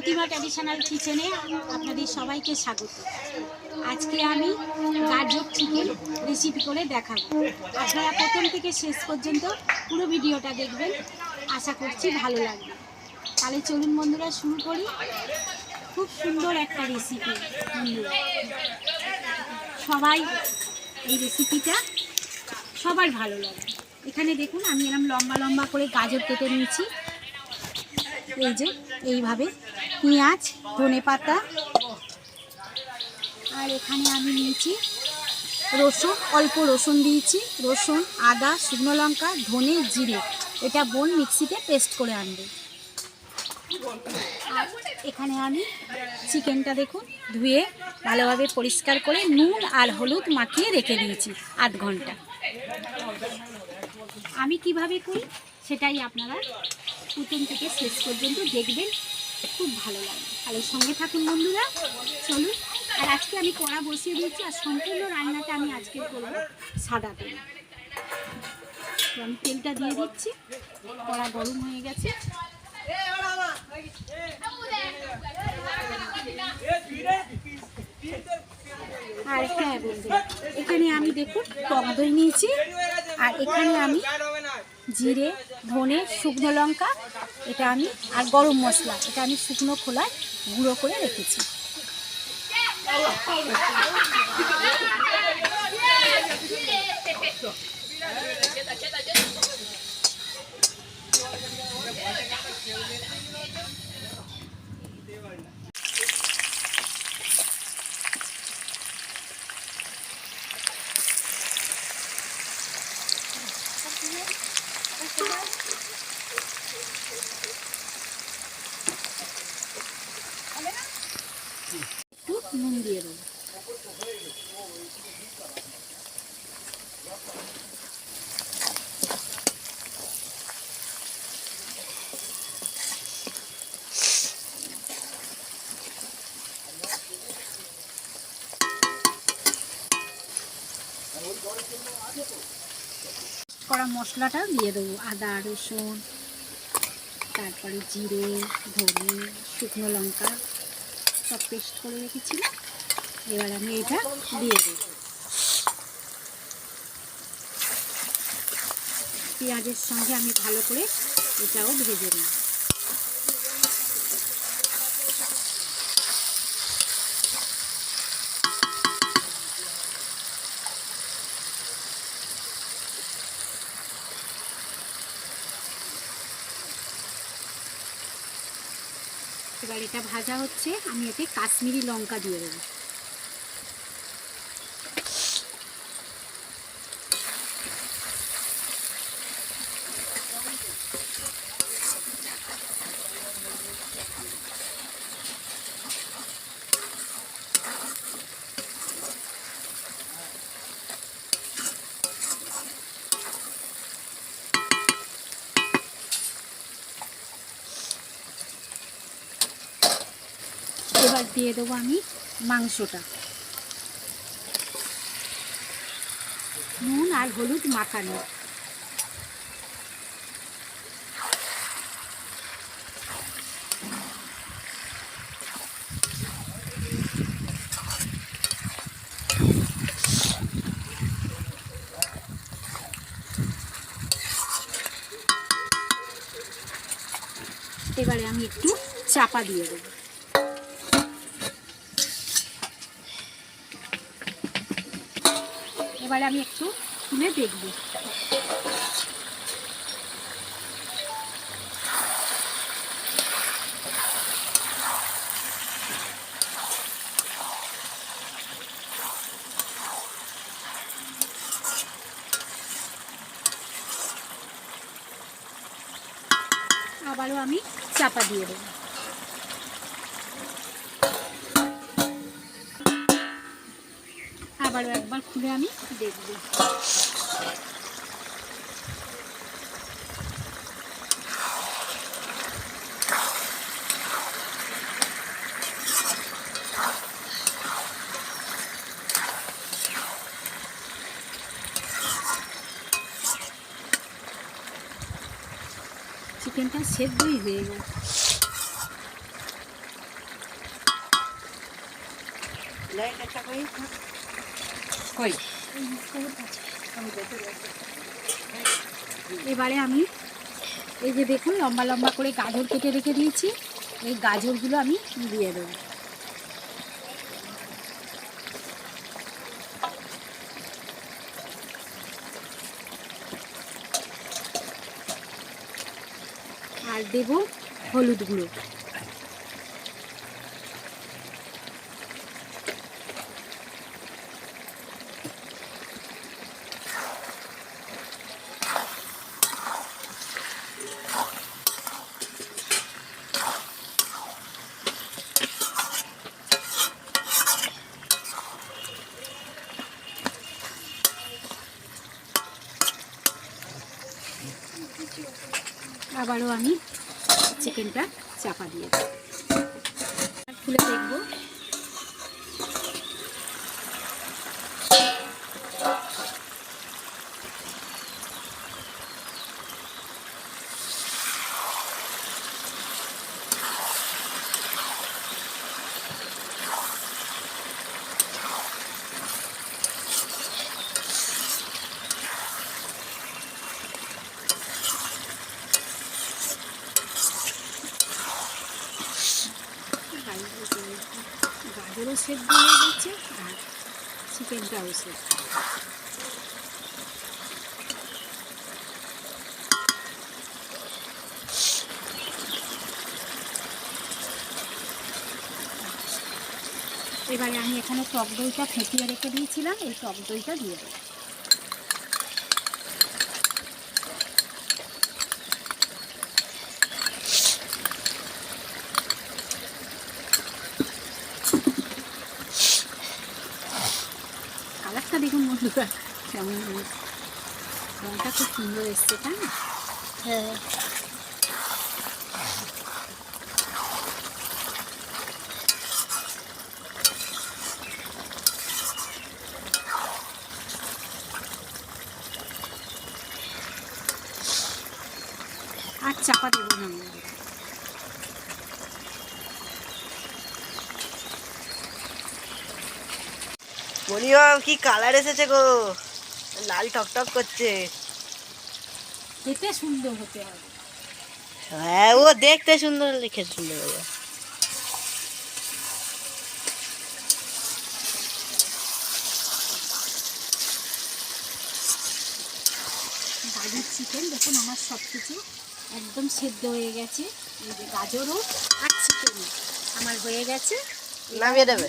প্রতিমা traditional কিচেনে আপনাদের সবাইকে স্বাগত। আজকে আমি গাজর চিকেন রেসিপি করে দেখাবো। আপনারা প্রথম থেকে শেষ পর্যন্ত পুরো ভিডিওটা দেখবেন। আশা করছি ভালো লাগবে। তাহলে চলুন বন্ধুরা, শুরু করি। খুব সুন্দর একটা রেসিপি সবাই এই রেসিপিটা সবার ভালো লাগে। এখানে দেখুন, আমি এরকম লম্বা লম্বা করে গাজর কেটে নিয়েছি। এই যে, এইভাবে পেঁয়াজ, ধনে পাতা। আর এখানে আমি নিয়েছি রসুন, অল্প রসুন দিয়েছি। রসুন, আদা, শুকনো লঙ্কা, ধনে জিরে। এটা বোন মিক্সিতে পেস্ট করে আনবে। আর এখানে আমি চিকেনটা দেখুন ধুয়ে ভালোভাবে পরিষ্কার করে নুন আর হলুদ মাখিয়ে রেখে দিয়েছি আধ ঘণ্টা। আমি কীভাবে করি সেটাই আপনারা প্রথম থেকে শেষ পর্যন্ত দেখবেন। খুব ভালো লাগে। তাহলে সঙ্গে থাকুন বন্ধুরা, চলুন। আর আজকে আমি কড়া বসিয়ে দিয়েছি আর সম্পূর্ণ রান্নাটা আমি আজকে করব সাদা তেল। আমি তেলটা দিয়ে দিচ্ছি, কড়া গরম হয়ে গেছে। আর হ্যাঁ বন্ধুরা, এখানে আমি দেখুন টক দই নিয়েছি, আর এখানে আমি জিরে, ধনে, শুকনো লঙ্কা এটা আমি আর গরম মশলা এটা আমি শুকনো খোলায় গুঁড়ো করে রেখেছি। একটু নুন দিয়ে দেবো মশলাটা দিয়ে দেবো আদা রসুন তারপরে জিরে, ধনে, শুকনো লঙ্কা সব পেস্ট করে রেখেছিলাম। এবার আমি এটা দিয়ে দেব। পেঁয়াজের সঙ্গে আমি ভালো করে এটাও ভেজে নিই এবার এটা ভাজা হচ্ছে আমি এতে কাশ্মীরি লঙ্কা দিয়ে দেবো। এবার দিয়ে দেবো আমি মাংসটা। নুন আর হলুদ মাখানো। এবারে আমি একটু চাপা দিয়ে দেবো। এবারে আমি একটু খুলে দেখব। আবারও আমি চাপা দিয়ে দেবো। আবারও একবার খুলে আমি দেখব। চিকেনটা সেদ্ধই হয়ে গেল। লাইট একটা করে এবারে আমি এই যে দেখুন, লম্বা লম্বা করে গাজর কেটে রেখে দিয়েছি। এই গাজরগুলো আমি দিয়ে দেবো। আর দেব হলুদ গুঁড়ো। আবারও আমি চিকেনটা চাপা দিয়ে খুলে দেখব গাজরও সেদ্ধ দিয়ে গেছে আর চিকেনটাও সেদ্ধ এবারে আমি এখানে টক দইটা ফেটিয়ে রেখে দিয়েছিলাম, এই টক দইটা দিয়ে দেবো কালারটা দেখুন বন্ধুরা কেমন রঙটা খুব সুন্দর এসছে তাই না হ্যাঁ আর চাপা দেবো না আমি। মনিমাম কি কালার এসেছে গো? লাল টকটক করছে। খেতে সুন্দর হতে হবে। হ্যাঁ ও দেখতে সুন্দর লিখে সুন্দর হবে গাজর চিকেন দেখুন আমার সব কিছু একদম সেদ্ধ হয়ে গেছে। এই যে গাজরও আর চিকেনও আমার হয়ে গেছে। নামিয়ে দেবে।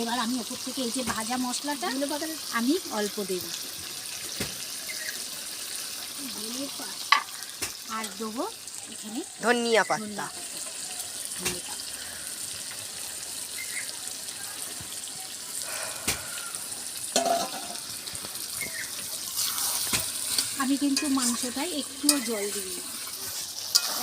এবার আমি ওপর থেকে এই যে ভাজা মশলাটা আমি অল্প দেব আর দেবো এখানে ধনিয়া পাতা। আমি কিন্তু মাংসটাই একটুও জল দিই।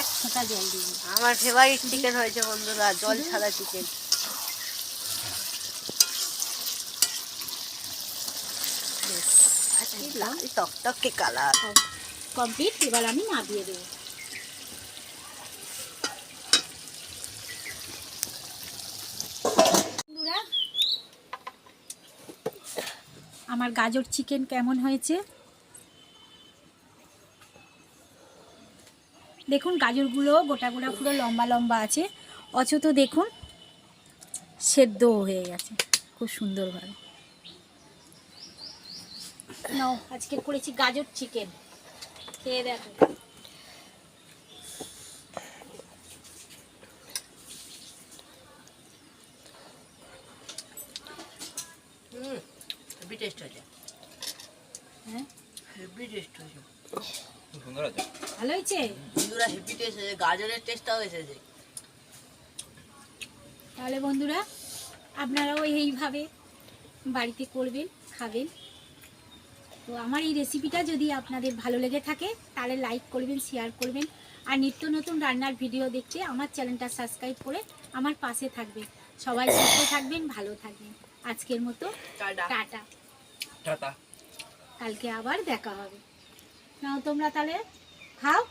এক ফোঁটা জল দিই। আমার ফেভারিট চিকেন হয়েছে বন্ধুরা জল ছাড়া চিকেন কি লাল টকটকে কালার কমপ্লিট এবার আমি দেবো। বন্ধুরা আমার গাজর চিকেন কেমন হয়েছে? দেখুন গাজরগুলো গোটা গোটা পুরো লম্বা লম্বা আছে। অথচ দেখুন সেদ্ধ হয়ে গেছে। খুব সুন্দরভাবে। নাও আজকে করেছি গাজর চিকেন খেয়ে দেখো। হেভি টেস্ট হয়েছে হ্যাঁ? হেভি টেস্ট হয়েছে সুন্দর আছে। ভালো হয়েছে? বন্ধুরা হেভি টেস্ট হয়েছে গাজরের টেস্টটাও এসেছে। তাহলে বন্ধুরা আপনারাও এইভাবে বাড়িতে করবেন খাবেন। তো আমার এই রেসিপিটা যদি আপনাদের ভালো লেগে থাকে তাহলে লাইক করবেন শেয়ার করবেন। আর নিত্য নতুন রান্নার ভিডিও দেখতে আমার চ্যানেলটা সাবস্ক্রাইব করে আমার পাশে থাকবেন। সবাই সুস্থ থাকবেন ভালো থাকবেন। আজকের মতো টাটা। কালকে আবার দেখা হবে। নাও তোমরা তাহলে খাও।